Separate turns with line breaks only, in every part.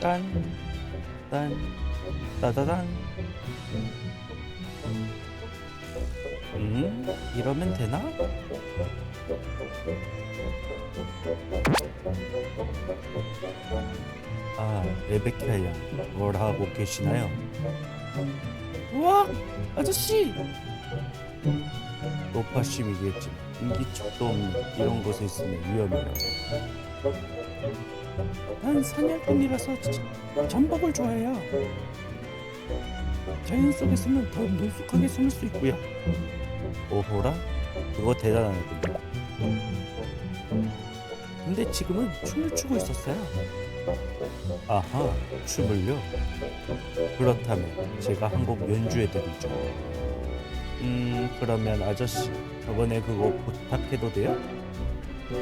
딴, 딴, 따다단. 음, 이러면 되나? 아, 레베카 양, 뭘 하고 계시나요? 우와, 아저씨! 노파심이겠지. 인기척도 없는 이런 곳에 있으면 위험해요. 난 사냥꾼이라서 전복을 좋아해요. 자연 속에 숨은 더 능숙하게 숨을 수 있고요. 오호라? 그거 대단하군요. 근데 지금은 춤을 추고 있었어요. 아하, 춤을요? 그렇다면 제가 한 곡 연주해드리죠. 음, 그러면 아저씨, 저번에 그거 부탁해도 돼요?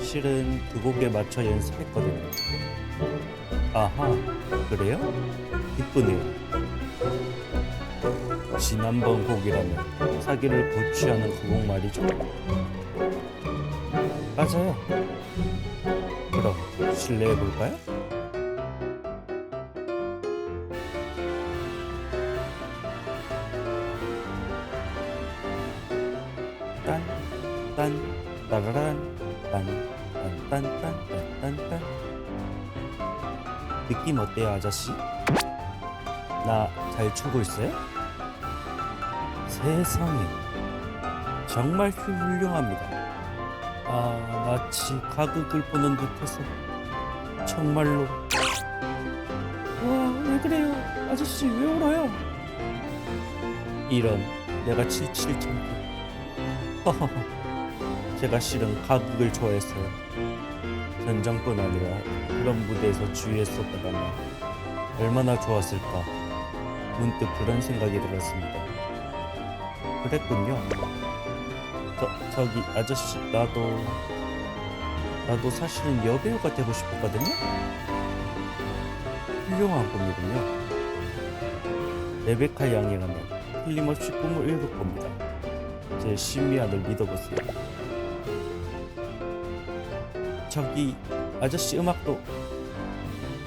실은 그 곡에 맞춰 연습했거든요. 아하, 그래요? 기쁘네요. 지난번 곡이라면 사기를 고취하는 그 곡 말이죠. 맞아요. 그럼 실례해 볼까요? 딴, 딴, 딴, 딴, 딴, 딴. 느낌 어때요, 아저씨? 나 잘 추고 있어요? 세상에 정말 훌륭합니다. 아 마치 가극을 보는 듯해서 정말로 와 왜 그래요 아저씨 왜 울어요? 이런 내가 칠칠 허허허 제가 실은 가극을 좋아했어요. 전장뿐 아니라 그런 무대에서 주의했었다면 얼마나 좋았을까. 문득 그런 생각이 들었습니다. 그랬군요. 저, 저기 아저씨 나도 나도 사실은 여배우가 되고 싶었거든요. 훌륭한 꿈이군요. 레베카 양이라면 틀림없이 꿈을 이룰 겁니다. 제 신미안을 믿어보세요. 저기 아저씨 음악도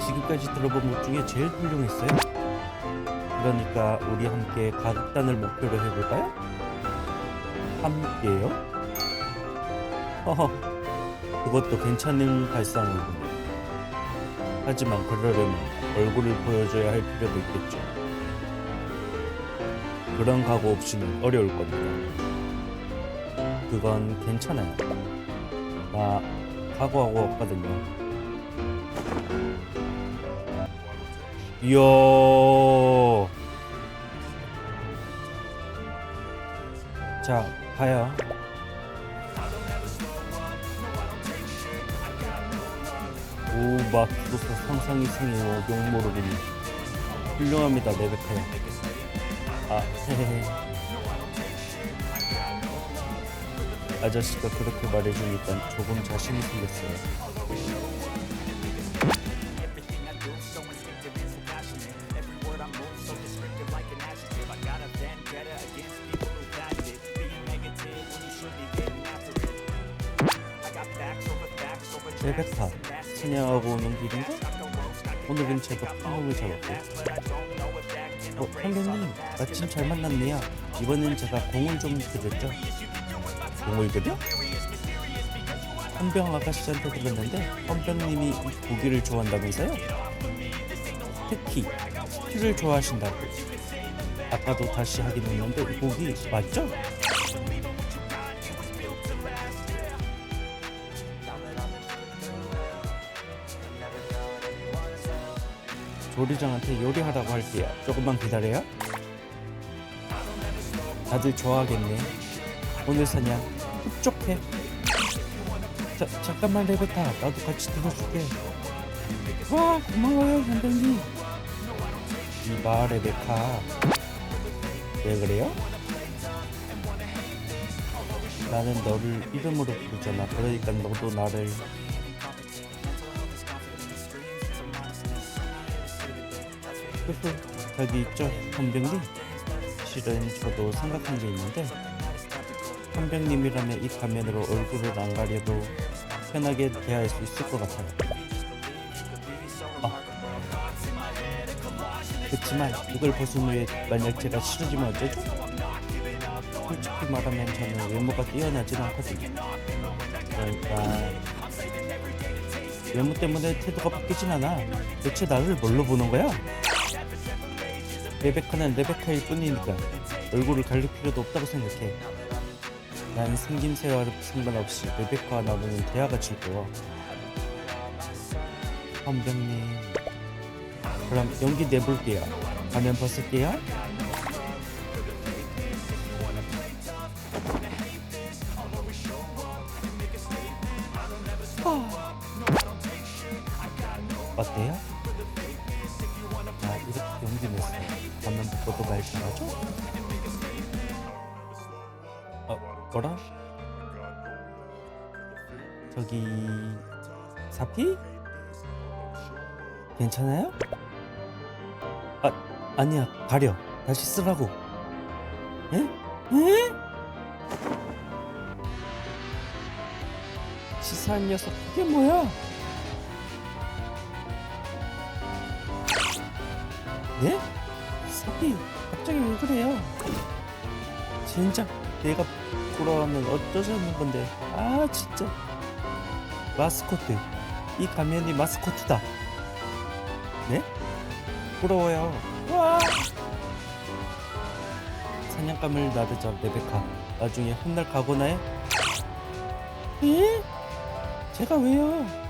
지금까지 들어본 것 중에 제일 훌륭했어요. 그러니까 우리 함께 가극단을 목표로 해볼까요? 함께요? 허허, 그것도 괜찮은 발상이군요. 하지만 그러려면 얼굴을 보여줘야 할 필요도 있겠죠. 그런 각오 없이는 어려울 겁니다. 그건 괜찮아요. 나 각오하고 왔거든요. 이야. 자, 가요. 오, 맙소사 상상 이상의 용모르군요. 훌륭합니다, 레베카야. 아, 헤헤헤. 아저씨가 그렇게 말해주니까 조금 자신이 생겼어요. 레베카, 사냥하고 오는 길인가? 오늘은 제법 한몸을 잡았고. 어, 선배님, 마침 잘 만났네요. 이번엔 제가 공을 좀 드렸죠. 공을 드려? 헌병 아가씨한테 들었는데 헌병님이 고기를 좋아한다면서요? 특히 스튜를 좋아하신다고. 아까도 다시 하긴 했는데 고기 맞죠? 조리장한테 요리하라고 할게요. 조금만 기다려요. 다들 좋아하겠네. 오늘 사냥 흡족해. 자, 잠깐만 레베카 나도 같이 들어줄게. 와 고마워요 선배님. 이봐 레베카. 왜 그래요? 나는 너를 이름으로 부르잖아. 그러니까 너도 나를 흐흐 저기 있죠 헌병님 실은 저도 생각한 게 있는데 헌병님이라면 이 가면으로 얼굴을 안 가려도 편하게 대할 수 있을 것 같아요 아 그치만 이걸 벗은 후에 만약 제가 싫어지면 어쩌죠? 솔직히 말하면 저는 외모가 뛰어나진 않거든요. 그러니까 외모 때문에 태도가 바뀌진 않아. 대체 나를 뭘로 보는 거야? 레베카는 레베카일 뿐이니까 얼굴을 가릴 필요도 없다고 생각해. 난 생김새와 상관없이 레베카와 나누는 대화가 즐거워. 선배님. 그럼 연기 내볼게요. 가면 벗을게요. 어때요? 아 이렇게 연기 냈어. 가면 벗어도 말 잘하죠? 어 뭐라? 저기 사피? 괜찮아요? 아 아니야 가려 다시 쓰라고 에? 에? 치사한 녀석 그게 뭐야? 네? 사피 갑자기 왜 그래요? 진짜 내가 돌아오면 어쩌자는 건데 아 진짜 마스코트 이 가면이 마스코트다 네? 부러워요 와 사냥감을 나르자 레베카 나중에 혼날 각오나요? 예? 제가 왜요?